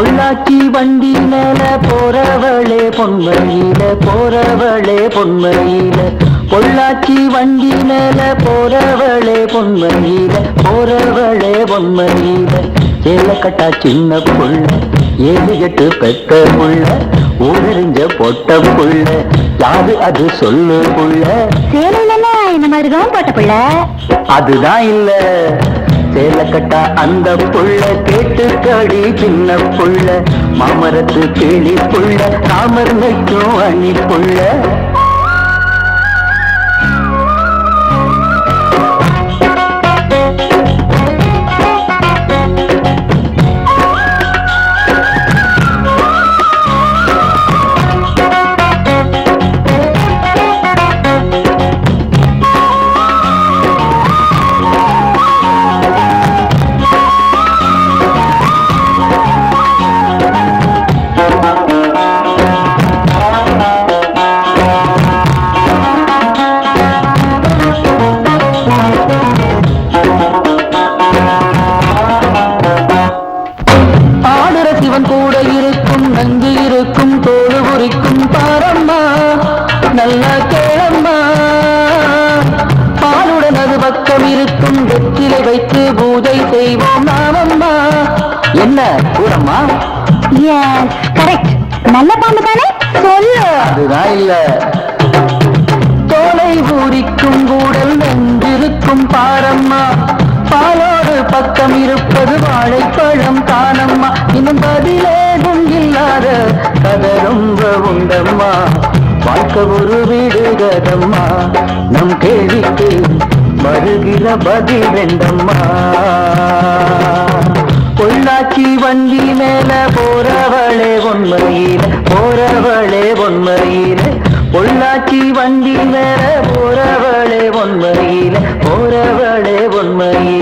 பொள்ளாச்சி வண்டி மேல போறவளே பொன்மையில போறவளே பொன்மையில. பொள்ளாச்சி வண்டி மேல போறவளே பொன்மையில போறவளே பொன்மையில. சேலக்கட்டா சின்ன புள்ள ஏழு எட்டு பெத்த புள்ள ஊரறிஞ்ச பொட்ட புள்ள. யாரு அது சொல்லு புள்ள? சேலையில இந்த மாதிரிதான் போட்ட புள்ள. அதுதான் இல்லை. சேலக்கட்டா அந்த புள்ள கேட்டு கடி சின்ன புள்ள. மாமரத்து கிளி புள்ள ராமர் நைக்கும் அணி புள்ள. கூட இருக்கும் நஞ்சு இருக்கும் தோடு குறிக்கும் பாரம்மா நல்லா கேளம்மா. பாலுடன் அது பக்கம் இருக்கும் வெற்றிலை வைத்து பூஜை செய்வோம் நாமம்மா. என்ன கூறம்மா எஸ் கரெக்ட் நல்ல பாம்பு தானே? சொல்லு அதுதான் இல்ல. தோலை ஊரிக்கும் பக்கம் இருப்பது வாழைப்பழம் தானம்மா. இன்னும் பதிலேதும் இல்லாத கதை ரொம்ப உண்டம்மா. வாழ்க்கை ஒரு வீடு கதம்மா நம் கேள்விக்கு வருகிற பதில் வேண்டம்மா பொள்ளாச்சி வண்டி மேல போறவளே உண்மையில போறவளே உண்மையில பொள்ளாச்சி வண்டி மேல போறவளே உண்மையில போறவளே உண்மையில